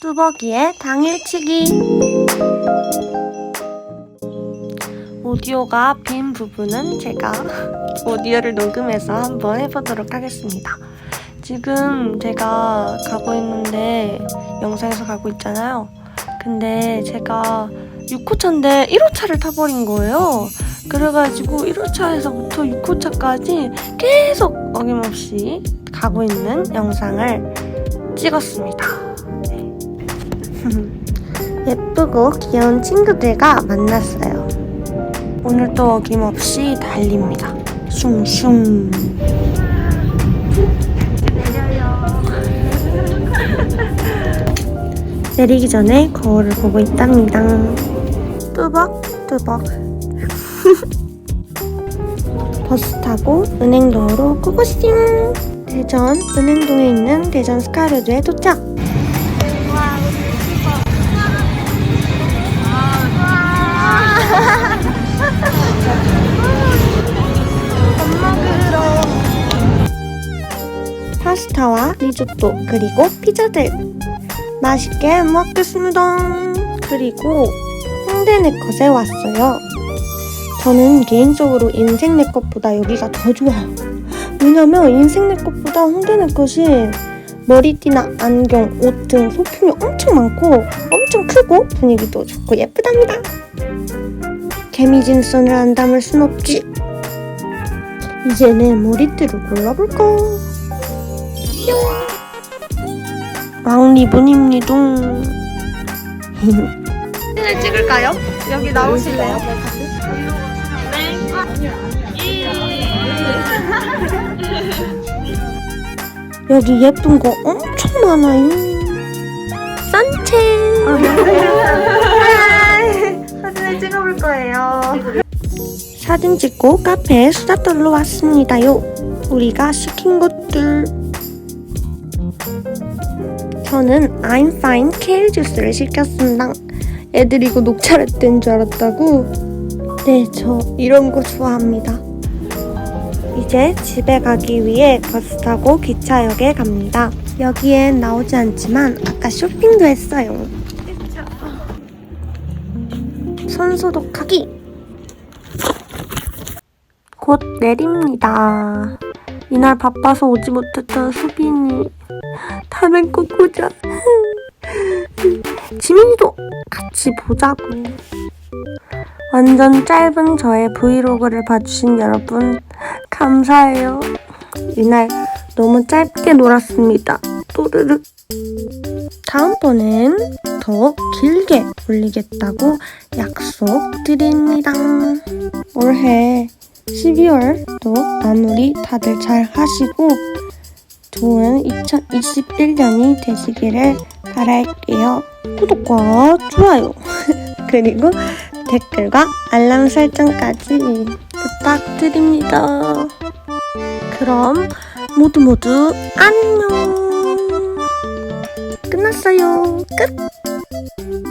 뚜벅이의 당일치기 오디오가 빈 부분은 제가 오디오를 녹음해서 한번 해보도록 하겠습니다. 지금 제가 가고 있는데 영상에서 가고 있잖아요. 근데 제가 6호차인데 1호차를 타버린 거예요. 그래가지고 1호차에서부터 6호차까지 계속 어김없이 가고 있는 영상을 찍었습니다. 네. 예쁘고 귀여운 친구들과 만났어요. 오늘도 어김없이 달립니다. 슝슝. 내리기 전에 거울을 보고 있답니다. 뚜벅뚜벅. 버스 타고 은행동으로 고고싱! 대전 은행동에 있는 대전 스카이로드에 도착! 파스타와 리조또 그리고 피자들 맛있게 먹겠습니다. 그리고 홍대 네 컷에 왔어요. 저는 개인적으로 인생 네 컷보다 여기가 더 좋아요. 왜냐면 인생 네 컷보다 홍대 네 컷이 머리띠나 안경, 옷 등 소품이 엄청 많고 엄청 크고 분위기도 좋고 예쁘답니다. 개미진선을 안 담을 순 없지. 이제는 머리띠를 골라볼까? 왕 리본입니다. 사진을 찍을까요? 여기 나오실래요? 여기 예쁜 거 엄청 많아요. 산책. 사진을 찍어볼 거예요. 사진 찍고 카페에 수다 떨러 왔습니다요. 우리가 시킨 것들. 저는 fine 케일 주스를 시켰습니다. 애들이 이거 녹차라떼인 줄 알았다고? 네, 저 이런 거 좋아합니다. 이제 집에 가기 위해 버스 타고 기차역에 갑니다. 여기엔 나오지 않지만 아까 쇼핑도 했어요. 손 소독하기! 곧 내립니다. 이날 바빠서 오지 못했던 수빈이 다른 거 보자. 지민이도 같이 보자고. 완전 짧은 저의 브이로그를 봐주신 여러분 감사해요. 이날 너무 짧게 놀았습니다. 또르륵. 다음번엔 더 길게 올리겠다고 약속드립니다. 올해 12월도 마무리 다들 잘 하시고 좋은 2021년이 되시기를 바랄게요. 구독과 좋아요 그리고 댓글과 알람 설정까지 부탁드립니다. 그럼 모두 모두 안녕. 끝났어요. 끝.